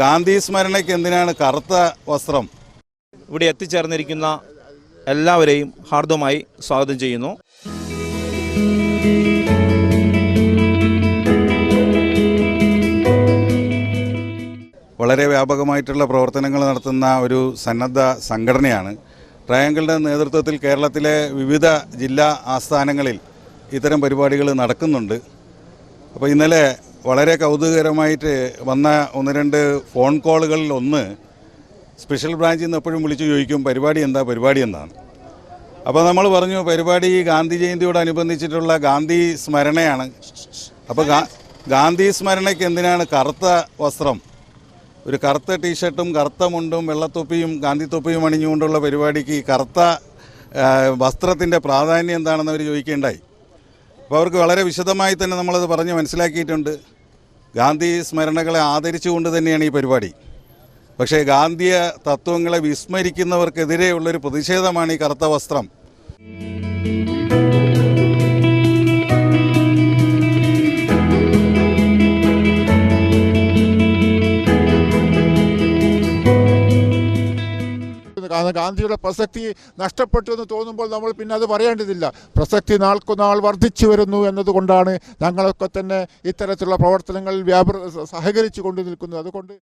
ഗാന്ധി സ്മരണയ്ക്ക് എന്തിനാണ് കറുത്ത വസ്ത്രം? ഇവിടെ എത്തിച്ചേർന്നിരിക്കുന്ന എല്ലാവരെയും ഹാർദവമായി സ്വാഗതം ചെയ്യുന്നു. വളരെ വ്യാപകമായിട്ടുള്ള പ്രവർത്തനങ്ങൾ നടത്തുന്ന ഒരു സന്നദ്ധ സംഘടനയാണ്. ട്രയാങ്കിളിന്റെ നേതൃത്വത്തിൽ കേരളത്തിലെ വിവിധ ജില്ലാ ആസ്ഥാനങ്ങളിൽ ഇത്തരം പരിപാടികൾ നടക്കുന്നുണ്ട്. അപ്പോൾ ഇന്നലെ വളരെ കൗതുകകരമായിട്ട് വന്ന ഒന്ന് രണ്ട് ഫോൺ കോളുകളിൽ ഒന്ന് സ്പെഷ്യൽ ബ്രാഞ്ചിൽ നിന്ന് എപ്പോഴും വിളിച്ചു ചോദിക്കും പരിപാടി എന്താ? പരിപാടി എന്താണ്? അപ്പോൾ നമ്മൾ പറഞ്ഞു പരിപാടി ഗാന്ധി ജയന്തിയോടനുബന്ധിച്ചിട്ടുള്ള ഗാന്ധി സ്മരണയാണ്. അപ്പോൾ ഗാന്ധി സ്മരണയ്ക്ക് എന്തിനാണ് കറുത്ത വസ്ത്രം? ഒരു കറുത്ത ടീഷർട്ടും കറുത്ത മുണ്ടും വെള്ളത്തൊപ്പിയും ഗാന്ധി തൊപ്പിയും അണിഞ്ഞുകൊണ്ടുള്ള പരിപാടിക്ക് കറുത്ത വസ്ത്രത്തിന്റെ പ്രാധാന്യം എന്താണെന്ന് അവർ ചോദിക്കേണ്ടായി. അപ്പോൾ അവർക്ക് വളരെ വിശദമായി തന്നെ നമ്മളത് പറഞ്ഞ് മനസ്സിലാക്കിയിട്ടുണ്ട്. ഗാന്ധി സ്മരണകളെ ആദരിച്ചുകൊണ്ട് തന്നെയാണ് ഈ പരിപാടി. പക്ഷേ ഗാന്ധിയ തത്വങ്ങളെ വിസ്മരിക്കുന്നവർക്കെതിരെയുള്ളൊരു പ്രതിഷേധമാണ് ഈ കറുത്ത വസ്ത്രം. ഗാന്ധിയുടെ പ്രസക്തി നഷ്ടപ്പെട്ടു എന്ന് തോന്നുമ്പോൾ നമ്മൾ പിന്നെ അത് പറയേണ്ടതില്ല. പ്രസക്തി നാൾക്കുനാൾ വർദ്ധിച്ചു വരുന്നു എന്നതുകൊണ്ടാണ് ഞങ്ങളൊക്കെ തന്നെ ഇത്തരത്തിലുള്ള പ്രവർത്തനങ്ങളിൽ വ്യാപൃ സഹകരിച്ചു കൊണ്ട് നിൽക്കുന്നത്. അതുകൊണ്ട്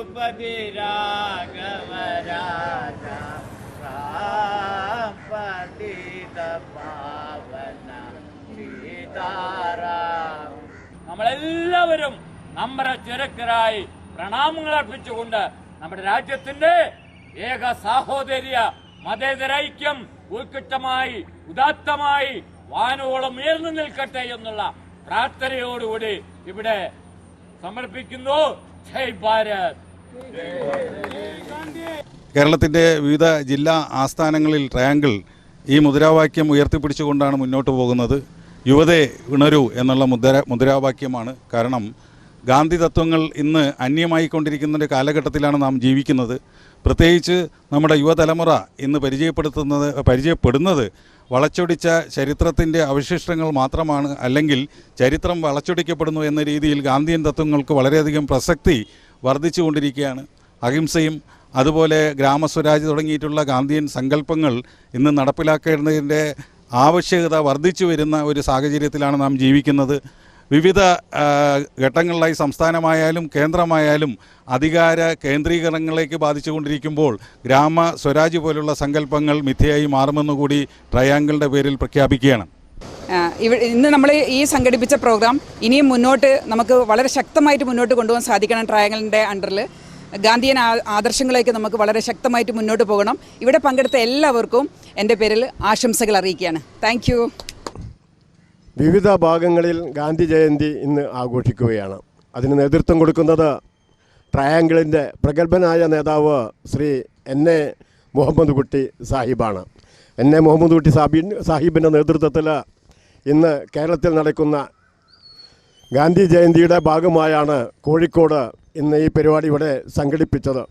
രഘുപതി രാഘവ രാജ പണ്ഡിത പാവന സീതാരാം നമ്മളെല്ലാവരും നമ്മുടെ ചുരക്കരായി പ്രണാമങ്ങൾ അർപ്പിച്ചുകൊണ്ട് നമ്മുടെ രാജ്യത്തിന്റെ ഏക സാഹോദര്യ മതേതരൈക്യം ഉത്കൃഷ്ടമായി ഉദാത്തമായി വാനോളം ഉയർന്നു നിൽക്കട്ടെ എന്നുള്ള പ്രാർത്ഥനയോടുകൂടി ഇവിടെ സമർപ്പിക്കുന്നു. ജയ് ഭാരത്. കേരളത്തിന്റെ വിവിധ ജില്ലാ ആസ്ഥാനങ്ങളിൽ ട്രയാങ്കിൾ ഈ മുദ്രാവാക്യം ഉയർത്തിപ്പിടിച്ചുകൊണ്ടാണ് മുന്നോട്ട് പോകുന്നത്. യുവതേ ഉണരൂ എന്നുള്ള മുദ്ര മുദ്രാവാക്യമാണ്. കാരണം ഗാന്ധി തത്വങ്ങൾ ഇന്ന് അന്യമായിക്കൊണ്ടിരിക്കുന്ന ഒരു കാലഘട്ടത്തിലാണ് നാം ജീവിക്കുന്നത്. പ്രത്യേകിച്ച് നമ്മുടെ യുവതലമുറ ഇന്ന് പരിചയപ്പെടുത്തുന്നത് പരിചയപ്പെടുന്നത് വളച്ചൊടിച്ച ചരിത്രത്തിന്റെ അവശിഷ്ടങ്ങൾ മാത്രമാണ്. അല്ലെങ്കിൽ ചരിത്രം വളച്ചൊടിക്കപ്പെടുന്നു എന്ന രീതിയിൽ ഗാന്ധിയൻ തത്വങ്ങൾക്ക് വളരെയധികം പ്രസക്തി വർദ്ധിച്ചുകൊണ്ടിരിക്കുകയാണ്. അഹിംസയും അതുപോലെ ഗ്രാമസ്വരാജ് തുടങ്ങിയിട്ടുള്ള ഗാന്ധിയൻ സങ്കല്പങ്ങൾ ഇന്ന് നടപ്പിലാക്കേണ്ടതിന്റെ ആവശ്യകത വർദ്ധിച്ചു വരുന്ന ഒരു സാഹചര്യത്തിലാണ് നാം ജീവിക്കുന്നത്. വിവിധ ഘട്ടങ്ങളിലായി സംസ്ഥാനമായാലും കേന്ദ്രമായാലും അധികാര കേന്ദ്രീകരണങ്ങളിലേക്ക് ബാധിച്ചുകൊണ്ടിരിക്കുമ്പോൾ ഗ്രാമ സ്വരാജ് പോലുള്ള സങ്കല്പങ്ങൾ മിഥ്യയായി മാറുമെന്നുകൂടി ട്രയാങ്കിളിന്റെ പേരിൽ പ്രഖ്യാപിക്കുകയാണ്. ഇന്ന് നമ്മൾ ഈ സംഘടിപ്പിച്ച പ്രോഗ്രാം ഇനിയും മുന്നോട്ട് നമുക്ക് വളരെ ശക്തമായിട്ട് മുന്നോട്ട് കൊണ്ടുപോകാൻ സാധിക്കണം ട്രയാങ്കിളിന്റെ അണ്ടറിൽ ഗാന്ധിയൻ ആദർശങ്ങളിലേക്ക് നമുക്ക് വളരെ ശക്തമായിട്ട് മുന്നോട്ട് പോകണം. ഇവിടെ പങ്കെടുത്ത എല്ലാവർക്കും എന്റെ പേരിൽ ആശംസകൾ അറിയിക്കുകയാണ്. താങ്ക് വിവിധ ഭാഗങ്ങളിൽ ഗാന്ധി ജയന്തി ഇന്ന് ആഘോഷിക്കുകയാണ്. അതിന് നേതൃത്വം കൊടുക്കുന്നത് ട്രയാങ്കിളിന്റെ പ്രഗത്ഭനായ നേതാവ് ശ്രീ എൻ എ മുഹമ്മദ് കുട്ടി സാഹിബാണ്. എൻ എ മുഹമ്മദ് കുട്ടി സാഹിബിന്റെ നേതൃത്വത്തിൽ ഇന്ന് കേരളത്തിൽ നടക്കുന്ന ഗാന്ധി ജയന്തിയുടെ ഭാഗമായാണ് കോഴിക്കോട് ഇന്ന് ഈ പരിപാടി ഇവിടെ സംഘടിപ്പിച്ചത്.